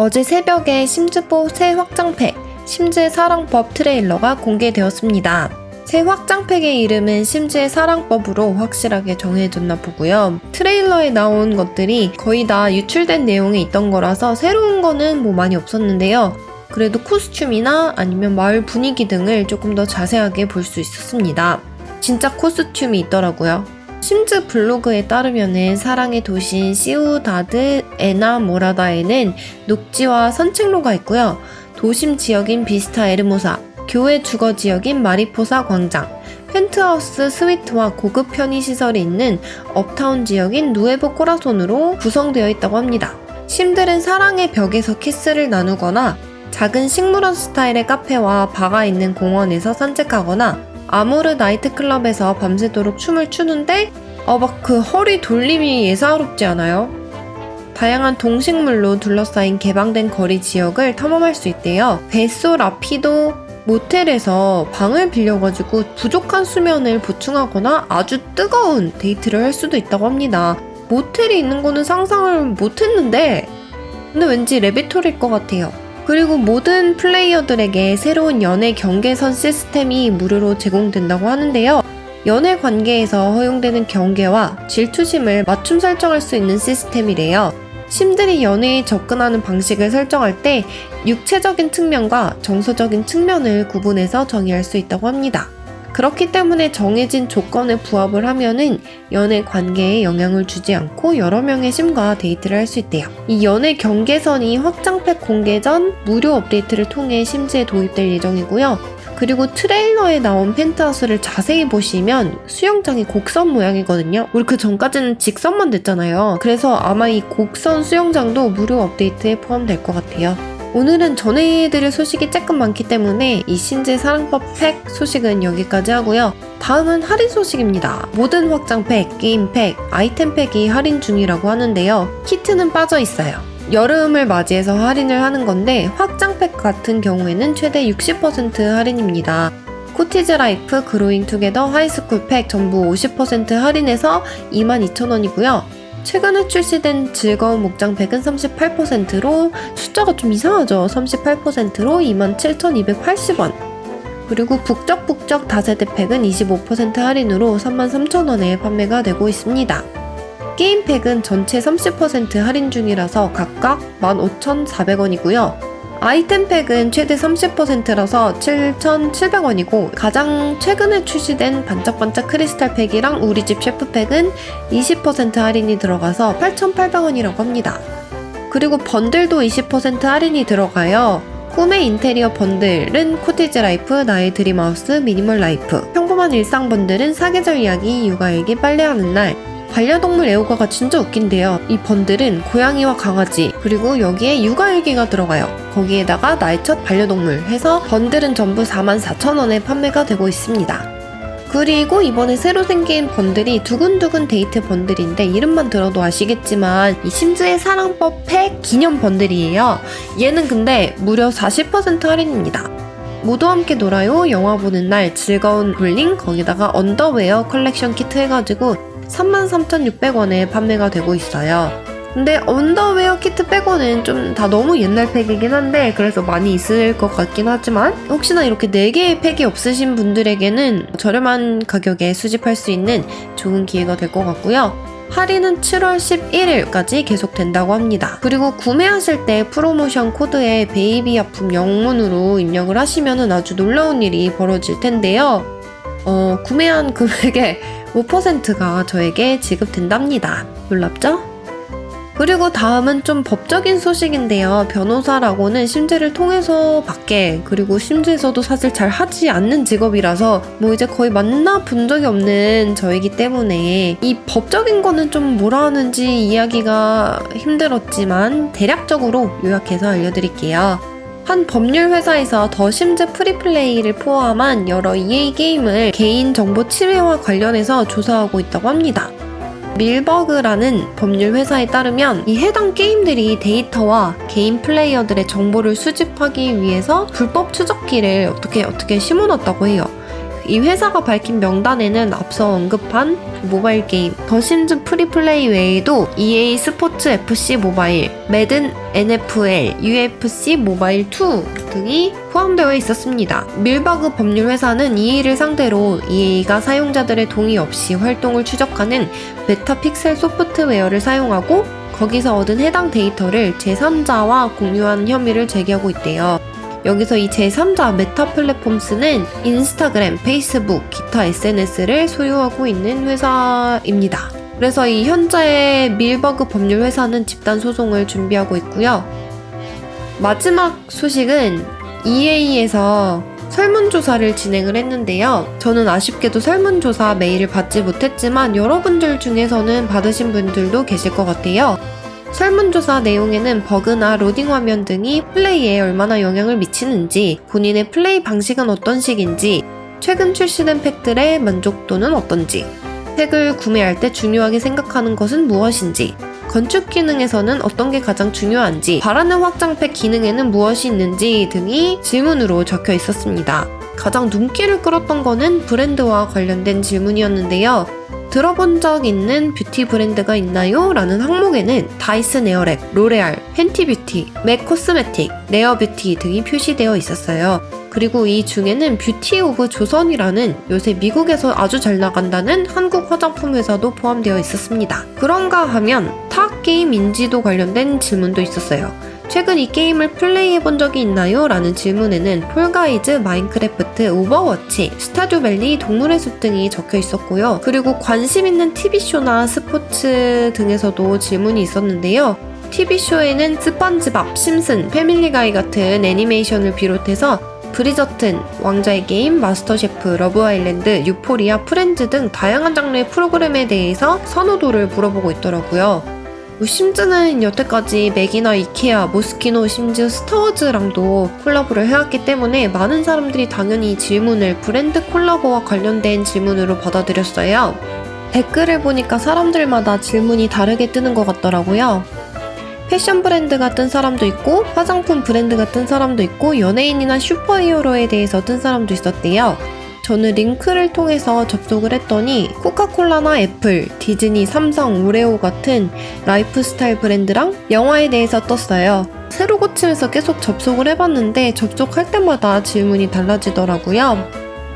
어제 새벽에 심즈보 새 확장팩, 심즈의 사랑법 트레일러가 공개되었습니다. 새 확장팩의 이름은 심즈의 사랑법으로 확실하게 정해졌나 보고요. 트레일러에 나온 것들이 거의 다 유출된 내용에 있던 거라서 새로운 거는 뭐 많이 없었는데요. 그래도 코스튬이나 아니면 마을 분위기 등을 조금 더 자세하게 볼 수 있었습니다. 진짜 코스튬이 있더라고요. 심즈 블로그에 따르면은 사랑의 도시인 시우다드 에나 모라다에는 녹지와 산책로가 있고요. 도심 지역인 비스타 에르모사, 교회 주거 지역인 마리포사 광장, 펜트하우스 스위트와 고급 편의시설이 있는 업타운 지역인 누에보 코라손으로 구성되어 있다고 합니다. 심들은 사랑의 벽에서 키스를 나누거나 작은 식물원 스타일의 카페와 바가 있는 공원에서 산책하거나 아모르 나이트클럽에서 밤새도록 춤을 추는데 어막 그 허리 돌림이 예사롭지 않아요? 다양한 동식물로 둘러싸인 개방된 거리 지역을 탐험할 수 있대요. 베소 라피도 모텔에서 방을 빌려가지고 부족한 수면을 보충하거나 아주 뜨거운 데이트를 할 수도 있다고 합니다. 모텔이 있는 거는 상상을 못 했는데 근데 왠지 레비토리일 것 같아요. 그리고 모든 플레이어들에게 새로운 연애 경계선 시스템이 무료로 제공된다고 하는데요. 연애 관계에서 허용되는 경계와 질투심을 맞춤 설정할 수 있는 시스템이래요. 심들이 연애에 접근하는 방식을 설정할 때 육체적인 측면과 정서적인 측면을 구분해서 정의할 수 있다고 합니다. 그렇기 때문에 정해진 조건에 부합을 하면은 연애 관계에 영향을 주지 않고 여러 명의 심과 데이트를 할 수 있대요. 이 연애 경계선이 확장팩 공개 전 무료 업데이트를 통해 심지에 도입될 예정이고요. 그리고 트레일러에 나온 펜트하우스를 자세히 보시면 수영장이 곡선 모양이거든요. 우리 그 전까지는 직선만 됐잖아요. 그래서 아마 이 곡선 수영장도 무료 업데이트에 포함될 것 같아요. 오늘은 전해드릴 소식이 조금 많기 때문에 이 신제 사랑법 팩 소식은 여기까지 하고요. 다음은 할인 소식입니다. 모든 확장 팩, 게임 팩, 아이템 팩이 할인 중이라고 하는데요. 키트는 빠져 있어요. 여름을 맞이해서 할인을 하는 건데 확장팩 같은 경우에는 최대 60% 할인입니다. 코티즈 라이프, 그로잉 투게더, 하이스쿨 팩 전부 50% 할인해서 22,000원이고요. 최근에 출시된 즐거운 목장팩은 38%로 숫자가 좀 이상하죠. 38%로 27,280원. 그리고 북적북적 다세대 팩은 25% 할인으로 33,000원에 판매가 되고 있습니다. 게임 팩은 전체 30% 할인 중이라서 각각 15,400원이고요. 아이템팩은 최대 30%라서 7,700원이고 가장 최근에 출시된 반짝반짝 크리스탈 팩이랑 우리 집 셰프팩은 20% 할인이 들어가서 8,800원이라고 합니다. 그리고 번들도 20% 할인이 들어가요. 꿈의 인테리어 번들은 코티즈 라이프, 나의 드림하우스, 미니멀 라이프, 평범한 일상 번들은 사계절 이야기, 육아일기, 빨래하는 날, 반려동물 애호가가 진짜 웃긴데요. 이 번들은 고양이와 강아지, 그리고 여기에 육아일기가 들어가요. 거기에다가 나의 첫 반려동물 해서 번들은 전부 44,000원에 판매가 되고 있습니다. 그리고 이번에 새로 생긴 번들이 두근두근 데이트 번들인데 이름만 들어도 아시겠지만 이 심즈의 사랑법 팩 기념 번들이에요. 얘는 근데 무려 40% 할인입니다. 모두 함께 놀아요. 영화 보는 날 즐거운 롤링 거기다가 언더웨어 컬렉션 키트 해가지고 33,600원에 판매가 되고 있어요. 근데 언더웨어 키트 빼고는 좀 다 너무 옛날 팩이긴 한데 그래서 많이 있을 것 같긴 하지만 혹시나 이렇게 4개의 팩이 없으신 분들에게는 저렴한 가격에 수집할 수 있는 좋은 기회가 될 것 같고요. 할인은 7월 11일까지 계속된다고 합니다. 그리고 구매하실 때 프로모션 코드에 베이비 아픔 영문으로 입력을 하시면 아주 놀라운 일이 벌어질 텐데요. 어, 구매한 금액의 5%가 저에게 지급된답니다. 놀랍죠? 그리고 다음은 좀 법적인 소식인데요. 변호사라고는 심지를 통해서 밖에 그리고 심지에서도 사실 잘 하지 않는 직업이라서 뭐 이제 거의 만나 본 적이 없는 저이기 때문에 이 법적인 거는 좀 뭐라 하는지 이야기가 힘들었지만 대략적으로 요약해서 알려드릴게요. 한 법률 회사에서 더 심즈 프리플레이를 포함한 여러 EA 게임을 개인 정보 침해와 관련해서 조사하고 있다고 합니다. 밀버그라는 법률 회사에 따르면 이 해당 게임들이 데이터와 개인 플레이어들의 정보를 수집하기 위해서 불법 추적기를 어떻게 어떻게 심어놨다고 해요. 이 회사가 밝힌 명단에는 앞서 언급한 모바일 게임 더 심즈 프리플레이 외에도 EA 스포츠 FC 모바일, 매든 NFL, UFC 모바일 2 등이 포함되어 있었습니다. 밀버그 법률 회사는 EA를 상대로 EA가 사용자들의 동의 없이 활동을 추적하는 메타픽셀 소프트웨어를 사용하고 거기서 얻은 해당 데이터를 제3자와 공유한 혐의를 제기하고 있대요. 여기서 이 제3자 메타 플랫폼스는 인스타그램, 페이스북, 기타 SNS를 소유하고 있는 회사입니다. 그래서 이 현재 밀버그 법률 회사는 집단 소송을 준비하고 있고요. 마지막 소식은 EA에서 설문조사를 진행을 했는데요. 저는 아쉽게도 설문조사 메일을 받지 못했지만 여러분들 중에서는 받으신 분들도 계실 것 같아요. 설문조사 내용에는 버그나 로딩 화면 등이 플레이에 얼마나 영향을 미치는지, 본인의 플레이 방식은 어떤 식인지, 최근 출시된 팩들의 만족도는 어떤지, 팩을 구매할 때 중요하게 생각하는 것은 무엇인지, 건축 기능에서는 어떤 게 가장 중요한지, 바라는 확장팩 기능에는 무엇이 있는지 등이 질문으로 적혀 있었습니다. 가장 눈길을 끌었던 거는 브랜드와 관련된 질문이었는데요. 들어본 적 있는 뷰티 브랜드가 있나요? 라는 항목에는 다이슨 에어랩, 로레알, 팬티 뷰티, 맥 코스메틱, 레어 뷰티 등이 표시되어 있었어요. 그리고 이 중에는 뷰티 오브 조선이라는 요새 미국에서 아주 잘 나간다는 한국 화장품 회사도 포함되어 있었습니다. 그런가 하면 타 게임 인지도 관련된 질문도 있었어요. 최근 이 게임을 플레이해 본 적이 있나요? 라는 질문에는 폴가이즈, 마인크래프트, 오버워치, 스타듀밸리, 동물의 숲 등이 적혀 있었고요. 그리고 관심 있는 TV쇼나 스포츠 등에서도 질문이 있었는데요. TV쇼에는 스펀지밥, 심슨, 패밀리가이 같은 애니메이션을 비롯해서 브리저튼, 왕자의 게임, 마스터셰프, 러브 아일랜드, 유포리아, 프렌즈 등 다양한 장르의 프로그램에 대해서 선호도를 물어보고 있더라고요. 뭐 심즈는 여태까지 맥이나 이케아, 모스키노, 심지어 스타워즈랑도 콜라보를 해왔기 때문에 많은 사람들이 당연히 이 질문을 브랜드 콜라보와 관련된 질문으로 받아들였어요. 댓글을 보니까 사람들마다 질문이 다르게 뜨는 것 같더라고요. 패션 브랜드가 뜬 사람도 있고, 화장품 브랜드가 뜬 사람도 있고, 연예인이나 슈퍼히어로에 대해서 뜬 사람도 있었대요. 저는 링크를 통해서 접속을 했더니 코카콜라나 애플, 디즈니, 삼성, 오레오 같은 라이프스타일 브랜드랑 영화에 대해서 떴어요. 새로 고침해서 계속 접속을 해봤는데 접속할 때마다 질문이 달라지더라고요.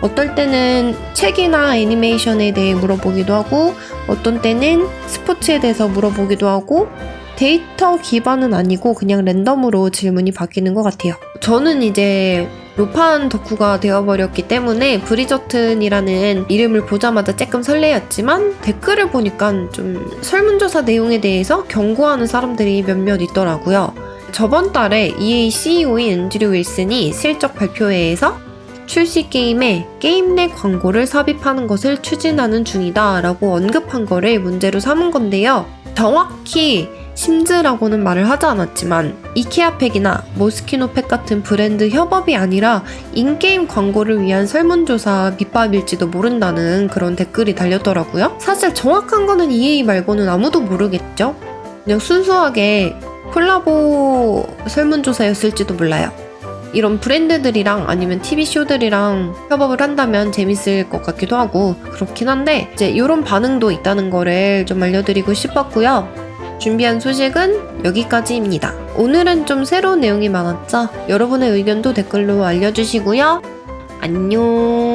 어떨 때는 책이나 애니메이션에 대해 물어보기도 하고 어떤 때는 스포츠에 대해서 물어보기도 하고 데이터 기반은 아니고 그냥 랜덤으로 질문이 바뀌는 것 같아요. 저는 이제 로판 덕후가 되어버렸기 때문에 브리저튼이라는 이름을 보자마자 조금 설레었지만 댓글을 보니까 좀 설문조사 내용에 대해서 경고하는 사람들이 몇몇 있더라고요. 저번 달에 EA CEO인 앤드류 윌슨이 실적 발표회에서 출시 게임에 게임 내 광고를 삽입하는 것을 추진하는 중이다 라고 언급한 거를 문제로 삼은 건데요. 정확히 심즈라고는 말을 하지 않았지만 이케아팩이나 모스키노팩 같은 브랜드 협업이 아니라 인게임 광고를 위한 설문조사 밑밥일지도 모른다는 그런 댓글이 달렸더라고요. 사실 정확한 거는 EA 말고는 아무도 모르겠죠? 그냥 순수하게 콜라보 설문조사였을지도 몰라요. 이런 브랜드들이랑 아니면 TV쇼들이랑 협업을 한다면 재밌을 것 같기도 하고 그렇긴 한데 이제 이런 반응도 있다는 거를 좀 알려드리고 싶었고요. 준비한 소식은 여기까지입니다. 오늘은 좀 새로운 내용이 많았죠? 여러분의 의견도 댓글로 알려주시고요. 안녕.